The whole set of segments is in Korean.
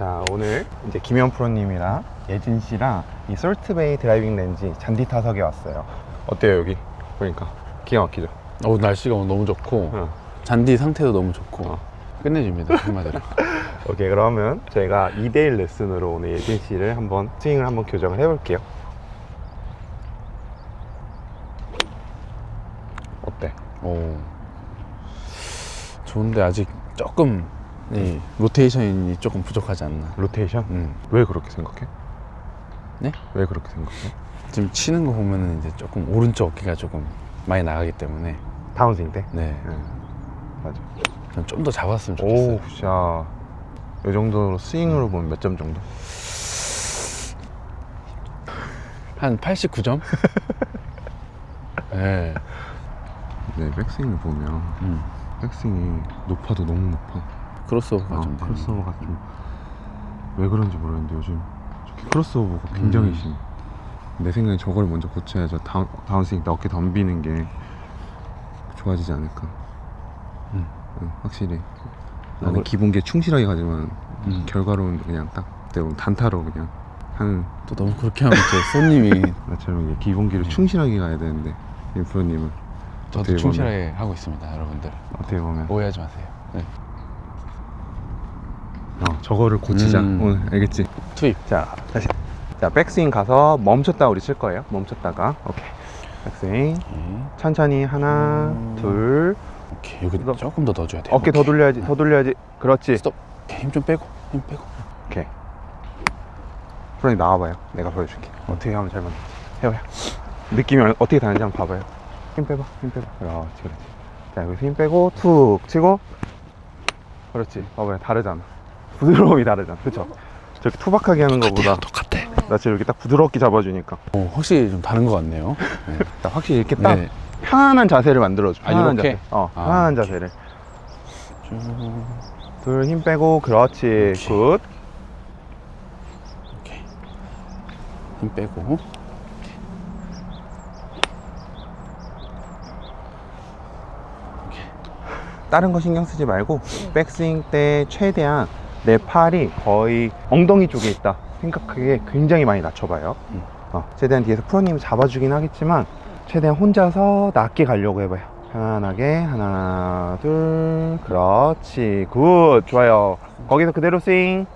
자 오늘 이제 김현 프로님이랑 예진 씨랑 이 솔트베이 드라이빙 렌지 잔디 타석에 왔어요. 어때요 여기? 보니까 기가 막히죠. 어, 날씨가 오늘 너무 좋고 응. 잔디 상태도 너무 좋고 어. 끝내줍니다 한마디로 오케이 그러면 저희가 2대1 레슨으로 오늘 예진 씨를 한번 스윙을 한번 교정을 해볼게요. 어때? 오. 좋은데 아직 조금 이 로테이션이 조금 부족하지 않나 로테이션? 음. 왜 그렇게 생각해? 네? 왜 그렇게 생각해? 지금 치는 거 보면은 이제 조금 오른쪽 어깨가 조금 많이 나가기 때문에 다운스윙 때? 네. 응. 맞아. 좀 더 잡았으면 좋겠어요 오, 자, 이 정도로 스윙으로 보면 몇 점 정도? 한 89점? 네. 네, 백스윙을 보면 음. 백스윙이 높아도 너무 높아. 크로스오버가 아, 좀 되네. 크로스오버가 좀 왜 그런지 모르겠는데 요즘 저기 크로스오버가 굉장히 음. 심해. 내 생각에 저걸 먼저 고쳐야죠. 다운, 다운스윙 때 어깨 덤비는 게 좋아지지 않을까. 음. 응, 확실히. 나는 어, 기본기에 충실하게 가지만 음. 결과로는 그냥 딱 때로 단타로 그냥 하는 또 너무 그렇게 하면 제 손님이 나처럼 이게 기본기를 충실하게 가야 되는데 인프로님은 저도 어떻게 충실하게 하고 있습니다 여러분들 어떻게 보면 오해하지 마세요 네. 어, 저거를 고치자. 음. 오늘 알겠지? 투입. 자 다시. 자 백스윙 가서 멈췄다 우리 칠 거예요. 멈췄다가. 오케이. 백스윙. 오케이. 천천히 하나 음. 둘. 오케이. 여기 이거- 조금 더 넣어줘야 돼요. 어깨 더. 돌려야지 더 돌려야지. 그렇지. 스톱. 힘 좀 빼고. 힘 빼고. 오케이. 프로님 나와봐요. 내가 보여줄게. 어떻게 하면 잘 맞는지. 해봐요. 느낌이 얼- 어떻게 다는지 한번 봐봐요. 힘 빼봐 힘 빼봐. 그렇지 그렇지. 자 여기서 힘 빼고 툭 치고. 그렇지. 봐봐요. 다르잖아 부드러움이 다르잖아. 그쵸? 저렇게 투박하게 하는 것보다 똑같아. 나 지금 이렇게 딱 부드럽게 잡아주니까. 어, 확실히 좀 다른 것 같네요. 네. 자, 확실히 이렇게 딱 네. 편안한 자세를 만들어줘. 아, 편안한 이렇게? 자세 어 아, 편안한 오케이. 자세를. 쭉둘힘 빼고. 그렇지. 오케이. 굿. 오케이. 힘 빼고. 다른 거 신경 쓰지 말고 백스윙 때 최대한 내 팔이 거의 엉덩이 쪽에 있다 생각하게 굉장히 많이 낮춰봐요. 음. 어, 최대한 뒤에서 프로님이 잡아주긴 하겠지만 최대한 혼자서 낮게 가려고 해봐요. 편안하게 하나 둘 그렇지 굿 좋아요. 거기서 그대로 스윙.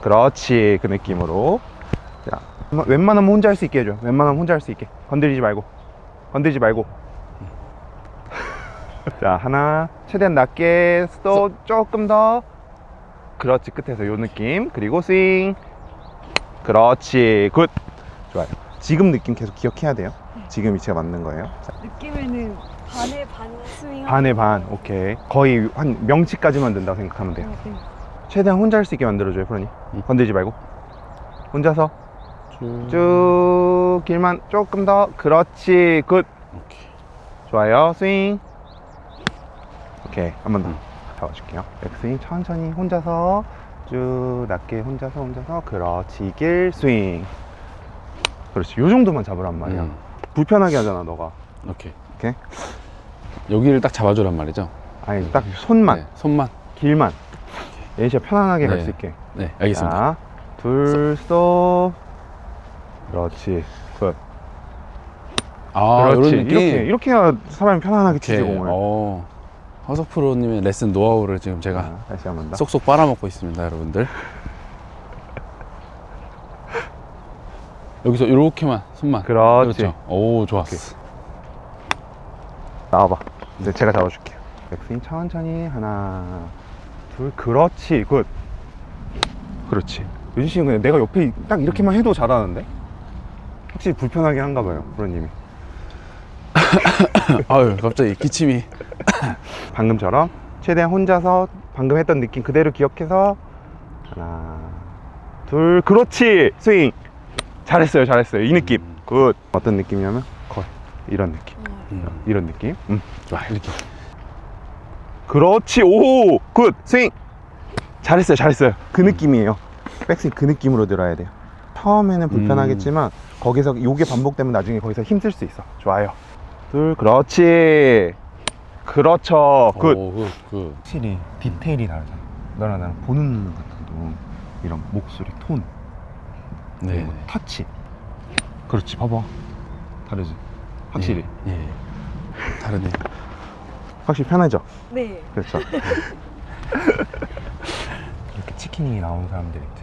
그렇지 그 느낌으로. 자 웬만- 웬만하면 혼자 할 수 있게 해줘. 웬만하면 혼자 할 수 있게. 건드리지 말고. 건드리지 말고 자 하나 최대한 낮게 또 조금 더. 그렇지 끝에서 요 느낌. 그리고 스윙. 그렇지 굿. 좋아요. 지금 느낌 계속 기억해야 돼요. 지금 위치가 맞는 거예요. 자, 느낌에는 반에 반 스윙 반에 반 오케이. 거의 한 명치까지만 된다고 생각하면 돼요. 네. 최대한 혼자 할 수 있게 만들어줘요 프로님. 음. 건들지 말고. 혼자서. 쭉. 쭉 길만 조금 더. 그렇지 굿. 오케이. 좋아요 스윙 오케이 한 번더 음. 잡아줄게요. 백스윙 천천히 혼자서 쭉 낮게 혼자서 혼자서 그렇지 길 스윙. 그렇지. 요 정도만 잡으란 말이야. 음. 불편하게 하잖아 너가. 오케이. 오케이? 여기를 딱 잡아주란 말이죠? 아니 딱 손만. 네, 손만. 길만. 얘시가 편안하게 갈 네. 수 있게. 네 알겠습니다. 자, 둘 스톱. 그렇지. 굿. 아 그렇지. 이렇게 이렇게 해야 사람이 편안하게 치지. 공을. 어, 허석 프로님의 레슨 노하우를 지금 제가 자, 다시 한번 더. 쏙쏙 빨아먹고 있습니다 여러분들 여기서 이렇게만 손만 그렇지. 그렇죠 오 좋았어 나와봐. 이제 제가 잡아줄게요. 백스윙 천천히 하나, 둘, 그렇지, 굿. 그렇지. 유진 씨는 그냥 내가 옆에 딱 이렇게만 해도 잘하는데? 확실히 불편하게 한가 봐요, 프로님이. 아유 갑자기 기침이 방금처럼 최대한 혼자서 방금 했던 느낌 그대로 기억해서 하나, 둘, 그렇지, 스윙. 잘했어요, 잘했어요. 이 느낌. 음. 굿. 어떤 느낌이냐면 거의 이런 느낌. 음, 이런 느낌. 음. 좋아 이렇게. 그렇지! 오! 굿! 스윙! 잘했어요 잘했어요. 그 느낌이에요. 백스윙 그 느낌으로 들어야 돼요. 처음에는 불편하겠지만 거기서 요게 반복되면 나중에 거기서 힘쓸 수 있어. 좋아요. 둘 그렇지 그렇죠 굿 오, 굿, 굿. 확실히 디테일이 다르잖아 너랑 나랑 보는 눈 같아도 이런 목소리 톤 네. 그리고 터치 그렇지 봐봐 다르지 확실히 예. 예. 다르네요. 확실히 편하죠 네. 그렇죠 이렇게 치킨이 나온 사람들이 있지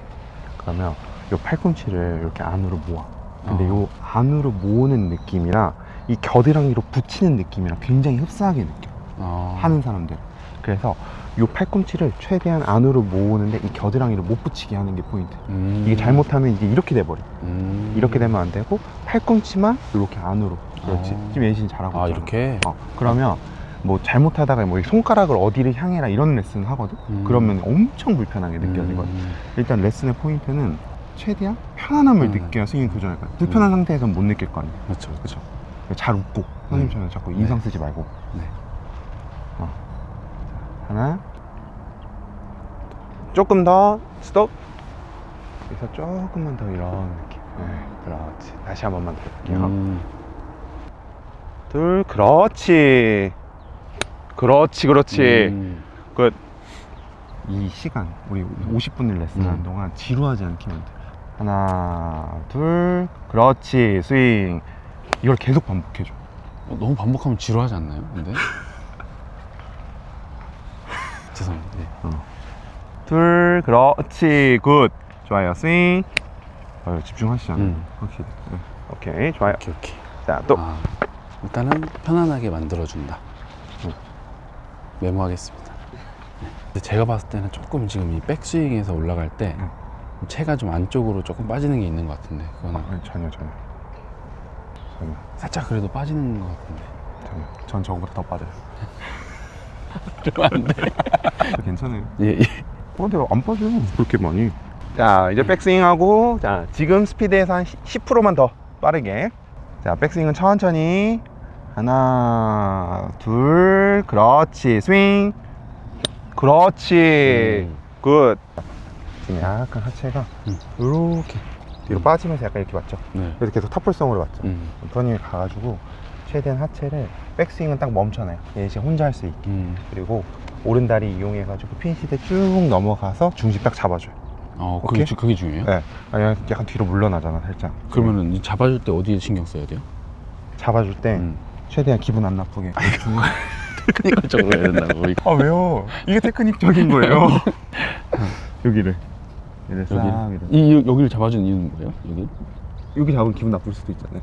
그러면 요 팔꿈치를 이렇게 안으로 모아 근데 어. 요 안으로 모으는 느낌이랑 이 겨드랑이로 붙이는 느낌이랑 굉장히 흡사하게 느껴 어. 하는 사람들 그래서 요 팔꿈치를 최대한 안으로 모으는데 이 겨드랑이를 못 붙이게 하는 게 포인트 음. 이게 잘못하면 이게 이렇게 돼버려 음. 이렇게 되면 안 되고 팔꿈치만 이렇게 안으로 그렇지 어. 지금 예신 잘하고 아 있잖아. 이렇게. 어, 그러면 뭐 잘못하다가 뭐 손가락을 어디를 향해라 이런 레슨 하거든 음. 그러면 엄청 불편하게 느껴지거든 음. 일단 레슨의 포인트는 최대한 편안함을 음. 느껴야 스윙이 교정할 거야 불편한 상태에서는 못 느낄 거 아니야 그렇죠, 그렇죠. 잘 웃고 선생님처럼 자꾸 네. 인상 쓰지 말고 네. 어. 하나 조금 더 스톱 여기서 조금만 더 이런 느낌 네, 그렇지 다시 한 번만 더 해볼게요 음. 둘 그렇지 그렇지 그렇지 음. 끝. 이 시간 우리 50분을 레슨하는 음. 동안 지루하지 않게만 돼. 하나 둘 그렇지 스윙 이걸 계속 반복해줘 어, 너무 반복하면 지루하지 않나요? 근데 네. 둘 그렇지 굿 좋아요 스윙 어, 집중하시잖아요 음. 확실히 네. 오케이 좋아요 오케이 오케이. 자또 아, 일단은 편안하게 만들어준다. 음. 메모하겠습니다. 네. 제가 봤을 때는 조금 지금 이 백스윙에서 올라갈 때 음. 체가 좀 안쪽으로 조금 빠지는 게 있는 것 같은데 그거는 아니, 전혀 전혀 전혀 살짝 그래도 빠지는 것 같은데 전혀 전 저거보다 더 빠져요 그러면 안 돼. 괜찮아요 예, 예. 어, 근데 안 빠져요 그렇게 많이 자 이제 백스윙하고 자 지금 스피드에서 한 10%만 더 빠르게 자 백스윙은 천천히 하나 둘 그렇지 스윙 그렇지 음. 굿 지금 약간 하체가 음. 이렇게 뒤로 빠지면서 약간 이렇게 왔죠 네. 그래서 계속 탑볼성으로 왔죠 음. 브러님이 가가지고 최대한 하체를 백스윙은 딱 멈춰놔요 예시 혼자 할 수 있게 음. 그리고 오른다리 이용해 가지고 핀시대 쭉 넘어가서 중심 딱 잡아줘요. 어, 오케이? 그게, 주- 그게 중요해요? 네. 아니, 약간 뒤로 물러나잖아, 살짝. 그러면은 이 잡아줄 때 어디에 신경 써야 돼요? 잡아줄 때 음. 최대한 기분 안 나쁘게. 테크니컬적으로 해야 된다고. 아, 왜요? 이게 테크닉적인 거예요. 여기를. 여기를 싹. 여기 이렇게. 이 여- 여기를 잡아주는 이유는 뭐예요? 여기? 여기 잡으면 기분 나쁠 수도 있잖아요.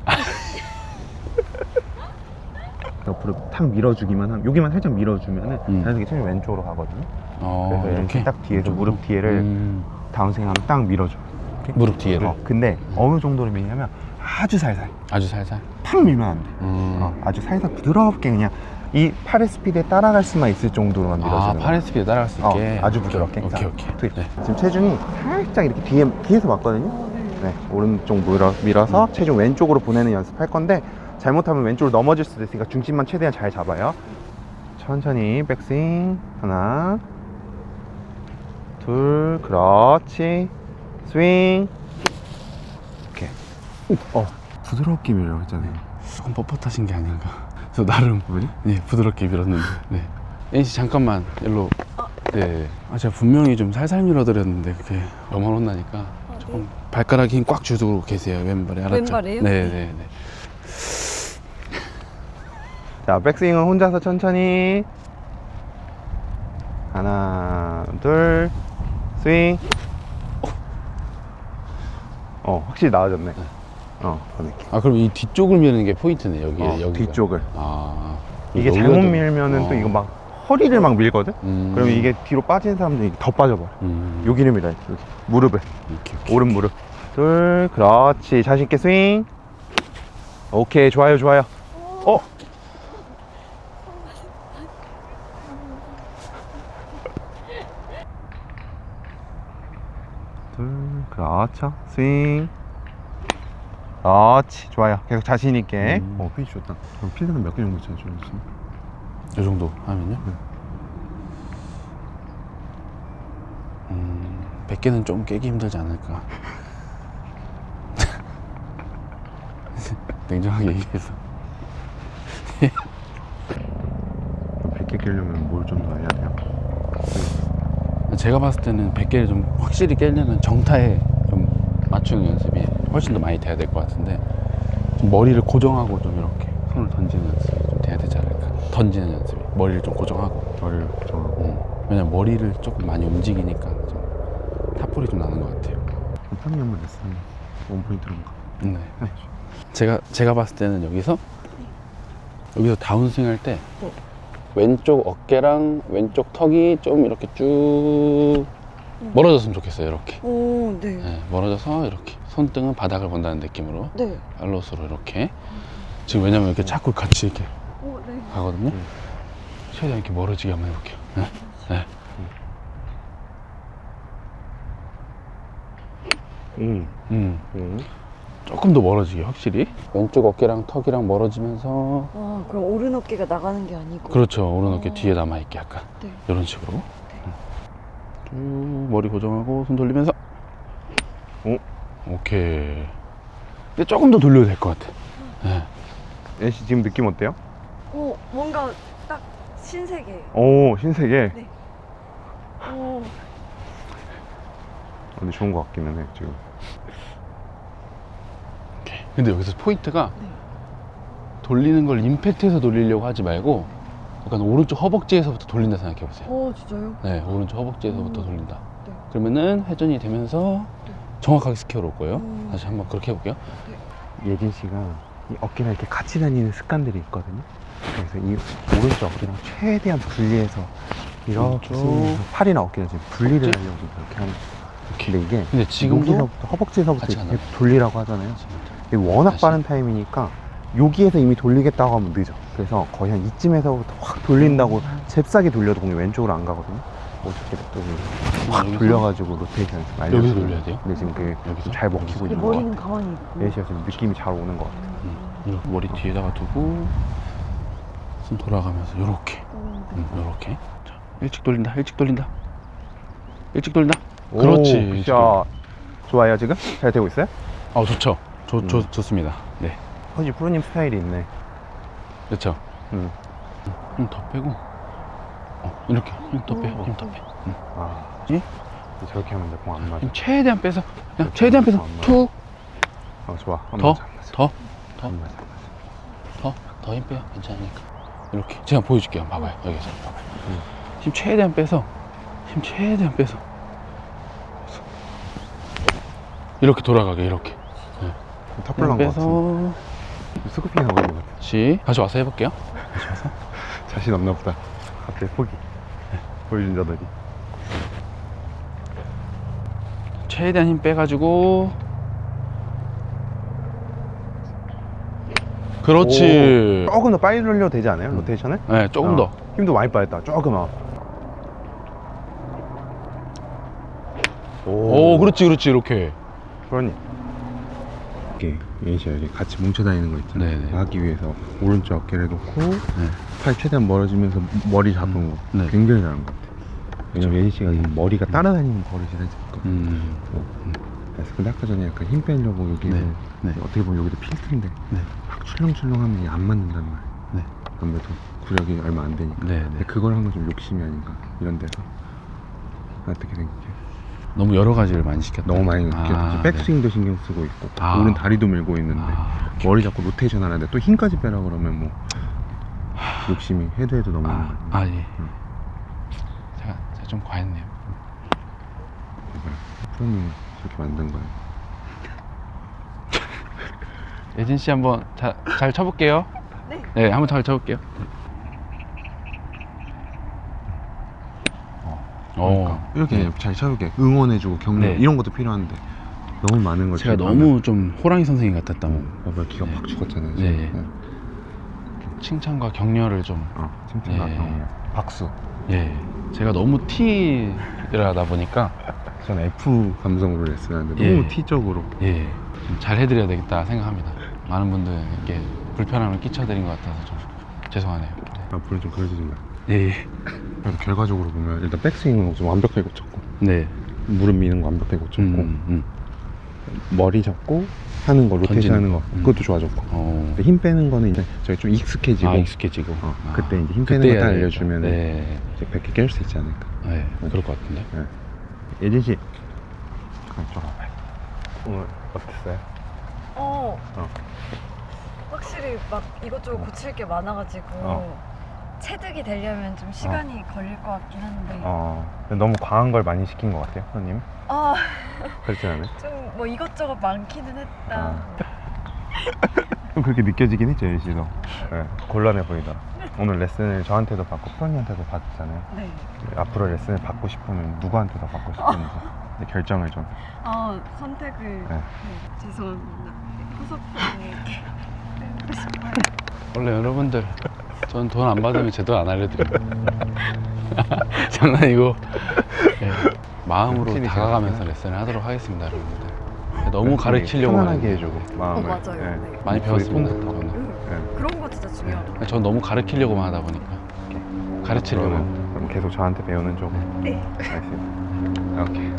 옆으로 탁 밀어주기만 하면, 여기만 살짝 밀어주면은 음. 자연스럽게 체중이 왼쪽으로 가거든요. 어, 그래서 이렇게 딱 뒤에서? 무릎 뒤에를 음. 다운스윙하면 딱 밀어줘. 무릎 뒤에를 어, 근데 어느 정도로 밀냐면 아주 살살. 아주 살살. 팍 밀면 안 돼. 음. 어, 아주 살살 부드럽게 그냥 이 팔의 스피드에 따라갈 수만 있을 정도로만 아, 밀어주는 팔의 스피드 따라갈 수 있게. 어, 아주 부드럽게. 오케이, 자, 오케이. 트윗. 네. 지금 체중이 살짝 이렇게 뒤에 뒤에서 맞거든요. 네, 오른쪽 밀어, 밀어서 체중 왼쪽으로 보내는 연습할 건데 잘못하면 왼쪽으로 넘어질 수도 있으니까 중심만 최대한 잘 잡아요. 천천히 백스윙 하나, 둘, 그렇지. 스윙. 오케이. 어, 부드럽게 밀려고 했잖아요. 조금 뻣뻣하신 게 아닌가. 그래서 나름 왜요? 네, 부드럽게 밀었는데. 네. NC 잠깐만 일로. 네. 아, 제가 분명히 좀 살살 밀어드렸는데 그게 너무 혼나니까 아, 조금 네. 발가락에 힘꽉 주고 계세요 왼발에 알았죠? 왼발에요? 네, 네, 네. 자, 백스윙은 혼자서 천천히. 하나, 둘, 스윙. 어, 확실히 나아졌네. 어, 그 느낌. 아 그럼 이 뒤쪽을 미는 게 포인트네 여기 어, 여기 뒤쪽을. 아 이게 잘못 좀- 밀면은 또 어. 이거 막 허리를 막 밀거든? 음. 그러면 이게 뒤로 빠지는 사람들이 더 빠져버려. 음. 여기를 밀어야 돼, 여기. 무릎을. 이렇게, 이렇게. 오른 무릎. 둘, 그렇지. 자신있게 스윙. 오케이, 좋아요, 좋아요. 어? 둘, 그렇죠. 스윙. 그렇지, 좋아요. 계속 자신 있게. 음. 어, 페이지 좋다. 그럼 필드는 몇 개 정도 쳐요, 지금? 이 정도 하면요? 네. 음, 100개는 좀 깨기 힘들지 않을까. 냉정하게 얘기해서. 100개 끼려면 뭘 좀 더 해야 돼요? 제가 봤을 때는 100개를 좀 확실히 깨려면 정타에 좀 맞추는 연습이 훨씬 더 많이 돼야 될 것 같은데 좀 머리를 고정하고 좀 이렇게 손을 던지는 연습이 좀 돼야 되지 않을까 던지는 연습이 머리를 좀 고정하고 머리를 고정하고. 음. 왜냐면 머리를 조금 많이 움직이니까 좀 탑볼이 좀 나는 것 같아요 편히 한번 냈으면 원포인트런가. 네. 네. 제가 제가 봤을 때는 여기서 여기서 다운스윙 할때 네. 왼쪽 어깨랑 왼쪽 턱이 좀 이렇게 쭉 멀어졌으면 좋겠어요 이렇게 오, 네. 네, 멀어져서 이렇게 손등은 바닥을 본다는 느낌으로 네. 알로스로 이렇게 지금 왜냐면 이렇게 자꾸 같이 이렇게 오, 네. 가거든요 음. 최대한 이렇게 멀어지게 한번 해볼게요 네. 네. 음. 음. 음. 조금 더 멀어지게 확실히 왼쪽 어깨랑 턱이랑 멀어지면서 아, 그럼 오른 어깨가 나가는 게 아니고. 그렇죠 오른 어깨 어. 뒤에 남아있게 약간 네. 이런 식으로 쭉 머리 고정하고 손 돌리면서 오. 오케이 근데 조금 더 돌려도 될 것 같아 네. 애쉬 지금 느낌 어때요? 오, 뭔가 딱 신세계. 오, 신세계. 오, 근데 좋은 것 같기는 해, 지금. 근데 여기서 포인트가 네. 돌리는 걸 임팩트에서 돌리려고 하지 말고 약간 오른쪽 허벅지에서부터 돌린다 생각해 보세요 오, 진짜요? 네 오른쪽 허벅지에서부터 음. 돌린다 네. 그러면은 회전이 되면서 네. 정확하게 스퀘어로 올 거예요 음. 다시 한번 그렇게 해볼게요 예진 씨가 이 어깨랑 이렇게 같이 다니는 습관들이 있거든요. 그래서 이 오른쪽 어깨랑 최대한 분리해서 이렇게 팔이나 어깨를 지금 분리를? 하려고 그렇게 하는. 이렇게 근데 이게 근데 지금도 허벅지에서부터 이렇게? 돌리라고 하잖아요. 워낙 다시. 빠른 타임이니까 여기에서 이미 돌리겠다고 하면 늦어. 그래서 거의 한 이쯤에서부터 확 돌린다고 잽싸게 돌려도 공이 왼쪽으로 안 가거든요. 어저께 또확 여기서? 돌려가지고 로테이션 좀 알려주고. 여기서 돌려야 돼요? 근데 지금 그게 여기서? 좀잘 먹히고 있는 것 같아요. 머리는 가만히 있고. 예시가 지금 느낌이 잘 오는 것 같아요. 음, 이렇게 머리 뒤에다가 두고 손 돌아가면서 요렇게. 음, 요렇게 자, 일찍 돌린다 일찍 돌린다 일찍 돌린다 그렇지, 오, 샷. 좋아요 지금? 잘 되고 있어요? 아 좋죠 좋, 음. 좋, 좋습니다 네 허지 프로님 스타일이 있네. 그렇죠 음. 힘 더 빼고 어, 이렇게 힘 더 빼, 힘 더 빼. 음. 아, 예? 저렇게 하면 내 공 안 맞아. 힘 최대한 빼서 그냥 최대한 빼서 안 맞아. 툭 어, 좋아. 안 더? 맞아, 안 맞아. 더? 더? 안 맞아, 안 맞아. 더, 더 힘 빼요. 괜찮으니까. 이렇게. 제가 보여줄게요. 봐봐요. 여기서. 봐봐요. 음. 힘 최대한 빼서, 힘 최대한 빼서. 이렇게 돌아가게, 이렇게. 탑블 난것 빼서. 같은데. 스쿠핑 하고 있는 것 같아. 다시. 다시 와서 해볼게요. 자신 없나 보다. 갑자기 포기. 보여준다더니. 최대한 힘 빼가지고. 그렇지. 조금 더 빨리 돌려도 되지 않아요? 음. 로테이션을? 네, 조금 어. 더. 힘도 많이 빠졌다. 조금만. 오, 그렇지, 그렇지, 이렇게. 프로님. 예시야 이렇게 같이 뭉쳐 다니는 거 있잖아요. 네네. 하기 위해서 오른쪽 어깨를 놓고 네. 팔 최대한 멀어지면서 머리 잡은 거 네. 굉장히 잘한 것 같아. 왜냐면 예지 씨가 이 머리가 따라다니는 버릇이 있거든. 음. 그래서 근데 아까 전에 약간 힘 빼려고 여기서 네. 네. 어떻게 보면 여기도 필트인데 네. 막 출렁출렁하면 이게 안 맞는단 말이야. 네. 아무래도 구력이 얼마 안 되니까. 네, 네. 그걸 한 건 좀 욕심이 아닌가 이런 데서 어떻게 생각해? 너무 여러 가지를 많이 시켰다. 너무 많이 느껴. 아, 백스윙도 신경 쓰고 있고 아. 오른 다리도 밀고 있는데 아, 머리 잡고 로테이션 하는데 또 힘까지 빼라 그러면 뭐 욕심이 해도 해도 너무 아, 아 예. 음. 제가, 제가 좀 과했네요. 프로님 저렇게 만든 거예요. 예진 씨 한번 자, 잘 쳐볼게요. 네. 네, 한번 잘 쳐볼게요. 그러니까 이렇게 네. 잘 쳐줄게 응원해주고 격려 네. 이런 것도 필요한데 너무 많은 걸 제가 너무 좀 호랑이 선생님 같았다. 뭐. 하면, 어, 뭐 기가 팍 죽었잖아요. 네. 지금. 칭찬과 격려를 좀. 어, 칭찬과 네. 격려. 박수. 예. 제가 너무 T를 하다 보니까 저는 F 감성으로 레슨을 하는데 예. 너무 T적으로 예. 좀잘 해드려야 되겠다 생각합니다. 많은 분들에게 불편함을 끼쳐드린 것 같아서 좀 죄송하네요. 앞으로 좀좀 마요. 네. 예. 결과적으로 보면 일단 백스윙은 좀 완벽하게 고쳤고 네. 무릎 미는 거 완벽하게 고쳤고 음, 음. 머리 잡고 하는 거 로테이션 던지는 하는 거 거. 음. 그것도 좋아졌고 어. 근데 힘 빼는 거는 이제 저희 좀 익숙해지고 아, 익숙해지고. 어, 아. 그때 이제 힘 빼는 거 되겠다. 알려주면 은 네. 이제 100개 깰 수 있지 않을까 네. 그럴 것 같은데. 예진 씨 이쪽 와봐요 오늘 어땠어요? 어. 어. 확실히 막 이것저것 어. 고칠 게 많아가지고 어. 체득이 되려면 좀 시간이 걸릴 것 같긴 한데. 어 너무 과한 걸 많이 시킨 것 같아요 손님 아, 그렇지 않아요? 좀 뭐 이것저것 많기는 했다. 어. 좀 그렇게 느껴지긴 했죠 예진 씨도 네, 곤란해 보이더라 오늘 레슨을 저한테도 받고 프로님한테도 받았잖아요 네. 앞으로 레슨을 받고 싶으면 누구한테 더 받고 싶은지 이제 결정을 좀아 선택을 네. 네, 죄송합니다. 후속편에 빼고 싶어요. 원래 여러분들 전 돈 안 받으면 제돈안 알려드립니다. 장난이고 예, 마음으로 확실히 다가가면서 그렇구나. 레슨을 하도록 하겠습니다, 여러분들. 너무 가르치려고 편안하게 해주고 마음을 어, 맞아요. 네. 네. 많이 배웠습니다. 톤부터. 저는. 응. 그런 거 진짜 중요하다. 전 너무 가르치려고만 하다 보니까 가르치려고. 그러면 그럼 계속 저한테 배우는 쪽으로 네. 알겠습니다